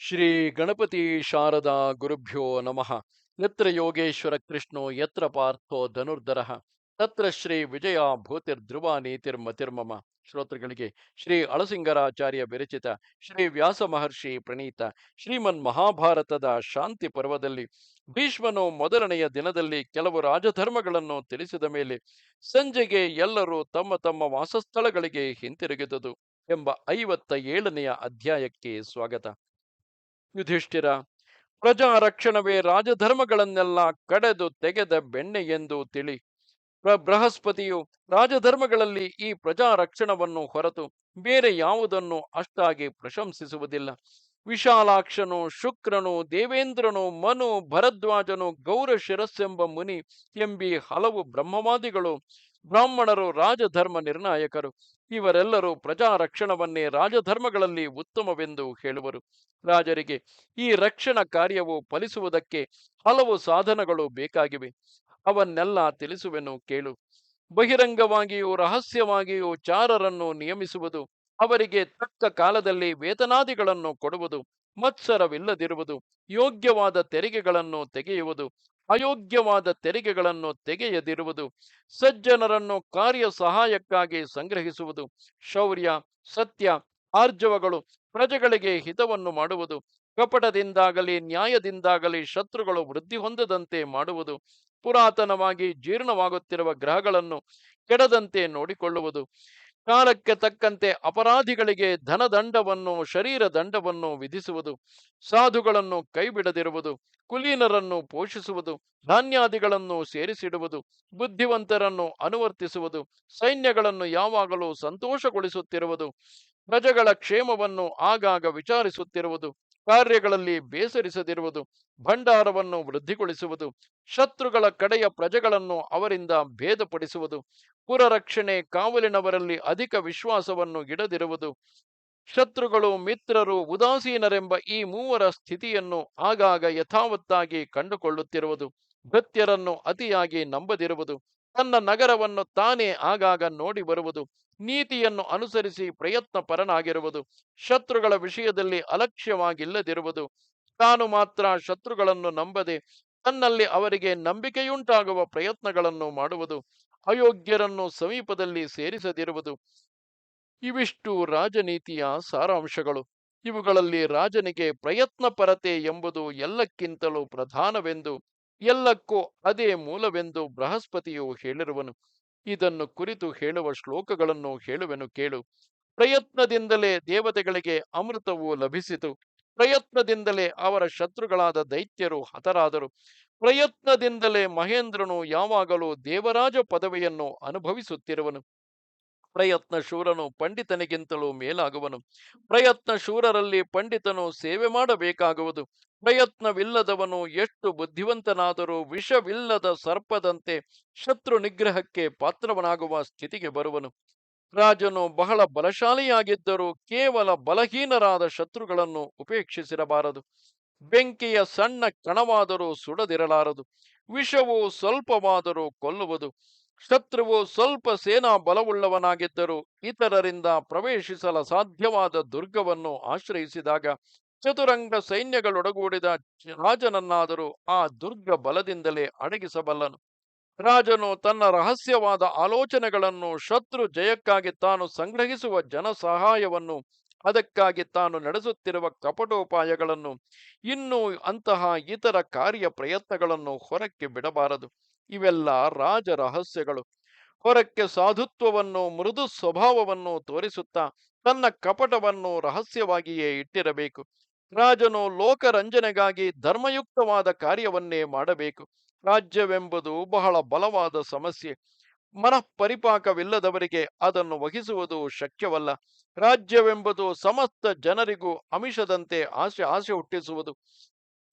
ಶ್ರೀ ಗಣಪತಿ ಶಾರದಾ ಗುರುಭ್ಯೋ ನಮಃ. ಯತ್ರ ಯೋಗೇಶ್ವರ ಕೃಷ್ಣೋ, ಯತ್ರ ಪಾರ್ಥೋ ಧನುರ್ಧರ. ತತ್ರ ಶ್ರೀ ವಿಜಯ ಭೂತಿರ್ಧ್ರುವ ನೀತಿರ್ಮತಿರ್ಮಮ ಶ್ರೋತೃಗಳಿಗೆ ಶ್ರೀ ಅಳಸಿಂಗರಾಚಾರ್ಯ ವಿರಚಿತ ಶ್ರೀ ವ್ಯಾಸ ಮಹರ್ಷಿ ಪ್ರಣೀತ ಶ್ರೀಮನ್ ಮಹಾಭಾರತದ ಶಾಂತಿ ಪರ್ವದಲ್ಲಿ ಭೀಷ್ಮನು ಮೊದಲನೆಯ ದಿನದಲ್ಲಿ ಕೆಲವು ರಾಜಧರ್ಮಗಳನ್ನು ತಿಳಿಸಿದ ಮೇಲೆ ಸಂಜೆಗೆ ಎಲ್ಲರೂ ತಮ್ಮ ತಮ್ಮ ವಾಸಸ್ಥಳಗಳಿಗೆ ಹಿಂತಿರುಗಿದುದು ಎಂಬ ಐವತ್ತ ಏಳನೆಯ ಅಧ್ಯಾಯಕ್ಕೆ ಸ್ವಾಗತ. ಯುಧಿಷ್ಠಿರ ಪ್ರಜಾ ರಕ್ಷಣವೇ ರಾಜಧರ್ಮಗಳನ್ನೆಲ್ಲ ಕಡೆದು ತೆಗೆದ ಬೆಣ್ಣೆ ಎಂದು ತಿಳಿ. ಬೃಹಸ್ಪತಿಯು ರಾಜಧರ್ಮಗಳಲ್ಲಿ ಈ ಪ್ರಜಾ ರಕ್ಷಣವನ್ನು ಹೊರತು ಬೇರೆ ಯಾವುದನ್ನು ಅಷ್ಟಾಗಿ ಪ್ರಶಂಸಿಸುವುದಿಲ್ಲ. ವಿಶಾಲಾಕ್ಷನು, ಶುಕ್ರನು, ದೇವೇಂದ್ರನು, ಮನು, ಭರದ್ವಾಜನು ಗೌರ ಶಿರಸ್ಸೆಂಬ ಮುನಿ ಎಂಬಿ ಹಲವು ಬ್ರಹ್ಮವಾದಿಗಳು ಬ್ರಾಹ್ಮಣರು ರಾಜಧರ್ಮ ನಿರ್ಣಾಯಕರು. ಇವರೆಲ್ಲರೂ ಪ್ರಜಾ ರಕ್ಷಣವನ್ನೇ ರಾಜಧರ್ಮಗಳಲ್ಲಿ ಉತ್ತಮವೆಂದು ಹೇಳುವರು. ರಾಜರಿಗೆ ಈ ರಕ್ಷಣಾ ಕಾರ್ಯವು ಫಲಿಸುವುದಕ್ಕೆ ಹಲವು ಸಾಧನಗಳು ಬೇಕಾಗಿವೆ. ಅವನ್ನೆಲ್ಲ ತಿಳಿಸುವೆನು ಕೇಳು. ಬಹಿರಂಗವಾಗಿಯೂ ರಹಸ್ಯವಾಗಿಯೂ ಚಾರರನ್ನು ನಿಯಮಿಸುವುದು, ಅವರಿಗೆ ತಕ್ಕ ಕಾಲದಲ್ಲಿ ವೇತನಾದಿಗಳನ್ನು ಕೊಡುವುದು, ಮತ್ಸರವಿಲ್ಲದಿರುವುದು, ಯೋಗ್ಯವಾದ ತೆರಿಗೆಗಳನ್ನು ತೆಗೆಯುವುದು ಅಯೋಗ್ಯವಾದ ತೆರಿಗೆಗಳನ್ನು ತೆಗೆಯದಿರುವುದು, ಸಜ್ಜನರನ್ನು ಕಾರ್ಯ ಸಹಾಯಕ್ಕಾಗಿ ಸಂಗ್ರಹಿಸುವುದು, ಶೌರ್ಯ, ಸತ್ಯ, ಆರ್ಜವಗಳು ಪ್ರಜೆಗಳಿಗೆ ಹಿತವನ್ನು ಮಾಡುವುದು, ಕಪಟದಿಂದಾಗಲಿ ನ್ಯಾಯದಿಂದಾಗಲಿ ಶತ್ರುಗಳು ವೃದ್ಧಿ ಹೊಂದದಂತೆ ಮಾಡುವುದು, ಪುರಾತನವಾಗಿ ಜೀರ್ಣವಾಗುತ್ತಿರುವ ಗ್ರಹಗಳನ್ನು ಕೆಡದಂತೆ ನೋಡಿಕೊಳ್ಳುವುದು ಕಾಲಕ್ಕೆ ತಕ್ಕಂತೆ ಅಪರಾಧಿಗಳಿಗೆ ಧನದಂಡವನ್ನು, ಶರೀರ ದಂಡವನ್ನು ವಿಧಿಸುವುದು, ಸಾಧುಗಳನ್ನು ಕೈಬಿಡದಿರುವುದು, ಕುಲೀನರನ್ನು ಪೋಷಿಸುವುದು, ಧಾನ್ಯಾದಿಗಳನ್ನು ಸೇರಿಸಿಡುವುದು, ಬುದ್ಧಿವಂತರನ್ನು ಅನುವರ್ತಿಸುವುದು, ಸೈನ್ಯಗಳನ್ನು ಯಾವಾಗಲೂ ಸಂತೋಷಗೊಳಿಸುತ್ತಿರುವುದು, ಪ್ರಜೆಗಳ ಕ್ಷೇಮವನ್ನು ಆಗಾಗ ವಿಚಾರಿಸುತ್ತಿರುವುದು ಕಾರ್ಯಗಳಲ್ಲಿ ಬೇಸರಿಸದಿರುವುದು, ಭಂಡಾರವನ್ನು ವೃದ್ಧಿಗೊಳಿಸುವುದು, ಶತ್ರುಗಳ ಕಡೆಯ ಪ್ರಜೆಗಳನ್ನು ಅವರಿಂದ ಭೇದಪಡಿಸುವುದು ಪುರರಕ್ಷಣೆ ಕಾವಲಿನವರಲ್ಲಿ ಅಧಿಕ ವಿಶ್ವಾಸವನ್ನು ಇಡದಿರುವುದು, ಶತ್ರುಗಳು ಮಿತ್ರರು ಉದಾಸೀನರೆಂಬ ಈ ಮೂವರ ಸ್ಥಿತಿಯನ್ನು ಆಗಾಗ ಯಥಾವತ್ತಾಗಿ ಕಂಡುಕೊಳ್ಳುತ್ತಿರುವುದು, ಭೃತ್ಯರನ್ನು ಅತಿಯಾಗಿ ನಂಬದಿರುವುದು ತನ್ನ ನಗರವನ್ನು ತಾನೇ ಆಗಾಗ ನೋಡಿ ಬರುವುದು, ನೀತಿಯನ್ನು ಅನುಸರಿಸಿ ಪ್ರಯತ್ನ ಪರನಾಗಿರುವುದು ಶತ್ರುಗಳ ವಿಷಯದಲ್ಲಿ ಅಲಕ್ಷ್ಯವಾಗಿಲ್ಲದಿರುವುದು. ತಾನು ಮಾತ್ರ ಶತ್ರುಗಳನ್ನು ನಂಬದೆ ತನ್ನಲ್ಲಿ ಅವರಿಗೆ ನಂಬಿಕೆಯುಂಟಾಗುವ ಪ್ರಯತ್ನಗಳನ್ನು ಮಾಡುವುದು, ಅಯೋಗ್ಯರನ್ನು ಸಮೀಪದಲ್ಲಿ ಸೇರಿಸದಿರುವುದು. ಇವಿಷ್ಟು ರಾಜನೀತಿಯ ಸಾರಾಂಶಗಳು. ಇವುಗಳಲ್ಲಿ ರಾಜನಿಗೆ ಪ್ರಯತ್ನ ಪರತೆ ಎಂಬುದು ಎಲ್ಲಕ್ಕಿಂತಲೂ ಪ್ರಧಾನವೆಂದು ಎಲ್ಲಕ್ಕೂ ಅದೇ ಮೂಲವೆಂದು ಬೃಹಸ್ಪತಿಯು ಹೇಳಿರುವನು. ಇದನ್ನು ಕುರಿತು ಹೇಳುವ ಶ್ಲೋಕಗಳನ್ನು ಹೇಳುವೆನು ಕೇಳು. ಪ್ರಯತ್ನದಿಂದಲೇ ದೇವತೆಗಳಿಗೆ ಅಮೃತವು ಲಭಿಸಿತು. ಪ್ರಯತ್ನದಿಂದಲೇ ಅವರ ಶತ್ರುಗಳಾದ ದೈತ್ಯರು ಹತರಾದರು. ಪ್ರಯತ್ನದಿಂದಲೇ ಮಹೇಂದ್ರನು ಯಾವಾಗಲೂ ದೇವರಾಜ ಪದವಿಯನ್ನು ಅನುಭವಿಸುತ್ತಿರುವನು. ಪ್ರಯತ್ನ ಶೂರನು ಪಂಡಿತನಿಗಿಂತಲೂ ಮೇಲಾಗುವನು. ಪ್ರಯತ್ನ ಶೂರರಲ್ಲಿ ಪಂಡಿತನು ಸೇವೆ ಮಾಡಬೇಕಾಗುವುದು. ಪ್ರಯತ್ನವಿಲ್ಲದವನು ಎಷ್ಟು ಬುದ್ಧಿವಂತನಾದರೂ ವಿಷವಿಲ್ಲದ ಸರ್ಪದಂತೆ ಶತ್ರು ನಿಗ್ರಹಕ್ಕೆ ಪಾತ್ರವನಾಗುವ ಸ್ಥಿತಿಗೆ ಬರುವನು. ರಾಜನು ಬಹಳ ಬಲಶಾಲಿಯಾಗಿದ್ದರೂ ಕೇವಲ ಬಲಹೀನರಾದ ಶತ್ರುಗಳನ್ನು ಉಪೇಕ್ಷಿಸಿರಬಾರದು. ಬೆಂಕಿಯ ಸಣ್ಣ ಕಣವಾದರೂ ಸುಡದಿರಲಾರದು. ವಿಷವು ಸ್ವಲ್ಪವಾದರೂ ಕೊಲ್ಲುವುದು. ಶತ್ರುವು ಸ್ವಲ್ಪ ಸೇನಾ ಬಲವುಳ್ಳವನಾಗಿದ್ದರೂ ಇತರರಿಂದ ಪ್ರವೇಶಿಸಲ ಸಾಧ್ಯವಾದ ದುರ್ಗವನ್ನು ಆಶ್ರಯಿಸಿದಾಗ ಚತುರಂಗ ಸೈನ್ಯಗಳೊಡಗೂಡಿದ ರಾಜನನ್ನಾದರೂ ಆ ದುರ್ಗ ಬಲದಿಂದಲೇ ಅಡಗಿಸಬಲ್ಲನು. ರಾಜನು ತನ್ನ ರಹಸ್ಯವಾದ ಆಲೋಚನೆಗಳನ್ನು ಶತ್ರು ಜಯಕ್ಕಾಗಿ ತಾನು ಸಂಗ್ರಹಿಸುವ ಜನಸಹಾಯವನ್ನು ಅದಕ್ಕಾಗಿ ತಾನು ನಡೆಸುತ್ತಿರುವ ಕಪಟೋಪಾಯಗಳನ್ನು ಇನ್ನೂ ಅಂತಹ ಇತರ ಕಾರ್ಯ ಪ್ರಯತ್ನಗಳನ್ನು ಹೊರಕ್ಕೆ ಬಿಡಬಾರದು. ಇವೆಲ್ಲ ರಾಜ ರಹಸ್ಯಗಳು. ಹೊರಕ್ಕೆ ಸಾಧುತ್ವವನ್ನು, ಮೃದು ಸ್ವಭಾವವನ್ನು ತೋರಿಸುತ್ತಾ ತನ್ನ ಕಪಟವನ್ನು ರಹಸ್ಯವಾಗಿಯೇ ಇಟ್ಟಿರಬೇಕು. ರಾಜನು ಲೋಕರಂಜನೆಗಾಗಿ ಧರ್ಮಯುಕ್ತವಾದ ಕಾರ್ಯವನ್ನೇ ಮಾಡಬೇಕು. ರಾಜ್ಯವೆಂಬುದು ಬಹಳ ಬಲವಾದ ಸಮಸ್ಯೆ. ಮನಃಪರಿಪಾಕವಿಲ್ಲದವರಿಗೆ ಅದನ್ನು ವಹಿಸುವುದು ಶಕ್ಯವಲ್ಲ. ರಾಜ್ಯವೆಂಬುದು ಸಮಸ್ತ ಜನರಿಗೂ ಅಮಿಷದಂತೆ ಆಸೆ ಆಸೆ ಹುಟ್ಟಿಸುವುದು.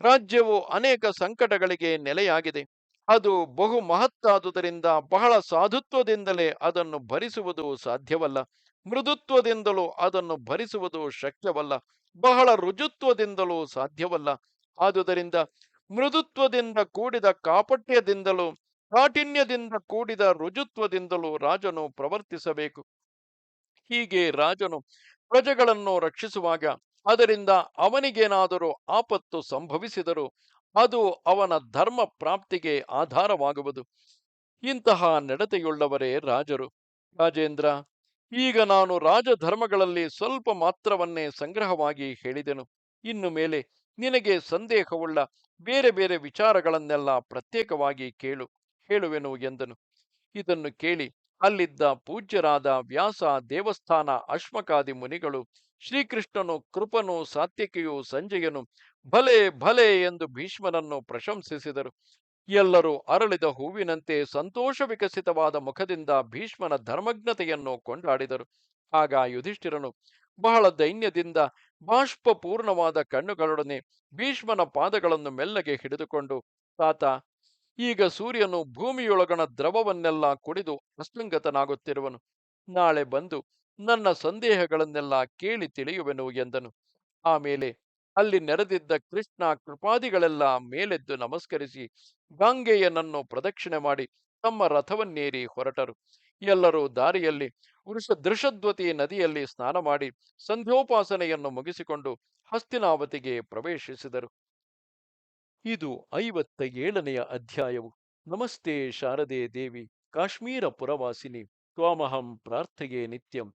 ರಾಜ್ಯವು ಅನೇಕ ಸಂಕಟಗಳಿಗೆ ನೆಲೆಯಾಗಿದೆ. ಅದು ಬಹು ಮಹತ್ತಾದುದರಿಂದ, ಬಹಳ ಸಾಧುತ್ವದಿಂದಲೇ ಅದನ್ನು ಭರಿಸುವುದು ಸಾಧ್ಯವಲ್ಲ. ಮೃದುತ್ವದಿಂದಲೂ ಅದನ್ನು ಭರಿಸುವುದು ಶಕ್ಯವಲ್ಲ. ಬಹಳ ರುಜುತ್ವದಿಂದಲೂ ಸಾಧ್ಯವಲ್ಲ. ಆದುದರಿಂದ ಮೃದುತ್ವದಿಂದ ಕೂಡಿದ ಕಾಪಟ್ಯದಿಂದಲೂ, ಕಾಠಿಣ್ಯದಿಂದ ಕೂಡಿದ ರುಜುತ್ವದಿಂದಲೂ ರಾಜನು ಪ್ರವರ್ತಿಸಬೇಕು. ಹೀಗೆ ರಾಜನು ಪ್ರಜೆಗಳನ್ನು ರಕ್ಷಿಸುವಾಗ, ಅದರಿಂದ ಅವನಿಗೇನಾದರೂ ಆಪತ್ತು ಸಂಭವಿಸಿದರೂ ಅದು ಅವನ ಧರ್ಮ ಪ್ರಾಪ್ತಿಗೆ ಆಧಾರವಾಗುವುದು. ಇಂತಹ ನಡತೆಯುಳ್ಳವರೇ ರಾಜರು. ರಾಜೇಂದ್ರ, ಈಗ ನಾನು ರಾಜಧರ್ಮಗಳಲ್ಲಿ ಸ್ವಲ್ಪ ಮಾತ್ರವನ್ನೇ ಸಂಗ್ರಹವಾಗಿ ಹೇಳಿದೆನು. ಇನ್ನು ಮೇಲೆ ನಿನಗೆ ಸಂದೇಹವುಳ್ಳ ಬೇರೆ ಬೇರೆ ವಿಚಾರಗಳನ್ನೆಲ್ಲ ಪ್ರತ್ಯೇಕವಾಗಿ ಕೇಳು, ಹೇಳುವೆನು ಎಂದನು. ಇದನ್ನು ಕೇಳಿ ಅಲ್ಲಿದ್ದ ಪೂಜ್ಯರಾದ ವ್ಯಾಸ ದೇವಸ್ಥಾನ ಅಶ್ಮಕಾದಿ ಮುನಿಗಳು ಶ್ರೀಕೃಷ್ಣನು ಕೃಪನು ಸಾತ್ಯಕಿಯು ಸಂಜಯನು, ಭಲೆ ಭಲೆ ಎಂದು ಭೀಷ್ಮನನ್ನು ಪ್ರಶಂಸಿಸಿದರು. ಎಲ್ಲರೂ ಅರಳಿದ ಹೂವಿನಂತೆ ಸಂತೋಷ ವಿಕಸಿತವಾದ ಮುಖದಿಂದ ಭೀಷ್ಮನ ಧರ್ಮಜ್ಞತೆಯನ್ನು ಕೊಂಡಾಡಿದರು. ಆಗ ಯುಧಿಷ್ಠಿರನು, ಬಹಳ ದೈನ್ಯದಿಂದ ಬಾಷ್ಪಪೂರ್ಣವಾದ ಕಣ್ಣುಗಳೊಡನೆ ಭೀಷ್ಮನ ಪಾದಗಳನ್ನು ಮೆಲ್ಲಗೆ ಹಿಡಿದುಕೊಂಡು, ತಾತ, ಈಗ ಸೂರ್ಯನು ಭೂಮಿಯೊಳಗಣ ದ್ರವವನ್ನೆಲ್ಲ ಕುಡಿದು ಅಸ್ತಂಗತನಾಗುತ್ತಿರುವನು ನಾಳೆ ಬಂದು ನನ್ನ ಸಂದೇಹಗಳನ್ನೆಲ್ಲ ಕೇಳಿ ತಿಳಿಯುವೆನು ಎಂದನು. ಆಮೇಲೆ ಅಲ್ಲಿ ನೆರೆದಿದ್ದ ಕೃಷ್ಣ ಕೃಪಾದಿಗಳೆಲ್ಲ ಮೇಲೆದ್ದು ನಮಸ್ಕರಿಸಿ ಗಾಂಗೆಯನನ್ನು ಪ್ರದಕ್ಷಿಣೆ ಮಾಡಿ ತಮ್ಮ ರಥವನ್ನೇರಿ ಹೊರಟರು. ಎಲ್ಲರೂ ದಾರಿಯಲ್ಲಿ ವೃಷ ದೃಷದ್ವತಿ ನದಿಯಲ್ಲಿ ಸ್ನಾನ ಮಾಡಿ ಸಂಧ್ಯೋಪಾಸನೆಯನ್ನು ಮುಗಿಸಿಕೊಂಡು ಹಸ್ತಿನಾವತಿಗೆ ಪ್ರವೇಶಿಸಿದರು. ಇದು ಐವತ್ತ ಏಳನೆಯ ಅಧ್ಯಾಯವು. ನಮಸ್ತೆ ಶಾರದೆ ದೇವಿ, ಕಾಶ್ಮೀರ ಪುರವಾಸಿನಿ, ತ್ವಾಮಹಂ ಪ್ರಾರ್ಥೆಯೇ ನಿತ್ಯಂ.